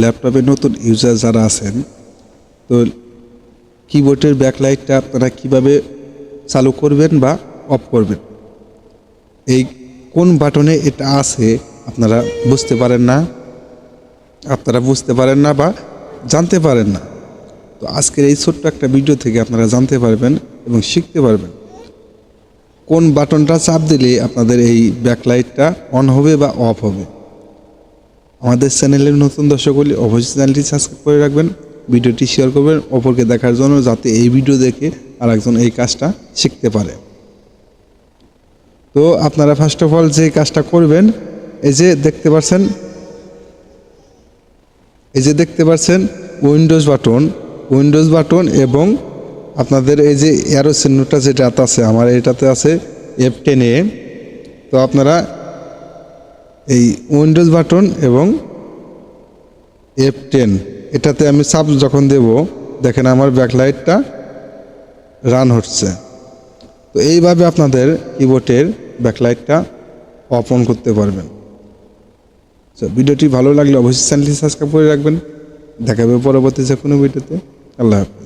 ল্যাপটপে নতুন ইউজার যারা আছেন, তো কিবোর্ডের ব্যাকলাইটটা আপনারা কীভাবে চালু করবেন বা অফ করবেন? এই কোন বাটনে এটা আছে আপনারা বুঝতে পারেন না, আপনারা বুঝতে পারেন না বা জানতে পারেন না। তো আজকের এই ছোট্ট একটা ভিডিও থেকে আপনারা জানতে পারবেন এবং শিখতে পারবেন কোন বাটনটা চাপ দিলে আপনাদের এই ব্যাকলাইটটা অন হবে বা অফ হবে। আমাদের চ্যানেলের নতুন দর্শক হলে অবশ্যই চ্যানেলটি সাবস্ক্রাইব করে রাখবেন। ভিডিওটি শেয়ার করবেন, অপরকে দেখার জন্য যাতে এই ভিডিও দেখে আর একজন এই কাজটা শিখতে পারে। তো আপনারা ফার্স্ট অফ অল যে কাজটা করবেন, এই যে দেখতে পাচ্ছেন, এই যে দেখতে পাচ্ছেন উইন্ডোজ বাটন উইন্ডোজ বাটন এবং আপনাদের এই যে অ্যারো চিহ্নটা যেটা আছে, আমার এটাতে আছে এফ টেনে তো আপনারা এই উইন্ডোজ বাটন এবং এফ টেন এটাতে আমি সাব যখন দেব, দেখেন আমার ব্যাকলাইটটা রান হচ্ছে। তো এইভাবে আপনাদের কিবোর্ডের ব্যাকলাইটটা অফ অন করতে পারবেন। তো ভিডিওটি ভালো লাগলে অবশ্যই চ্যানেলটি সাবস্ক্রাইব করে রাখবেন। দেখাবে পরবর্তী যে কোনো ভিডিওতে। আল্লাহ হাফেজ।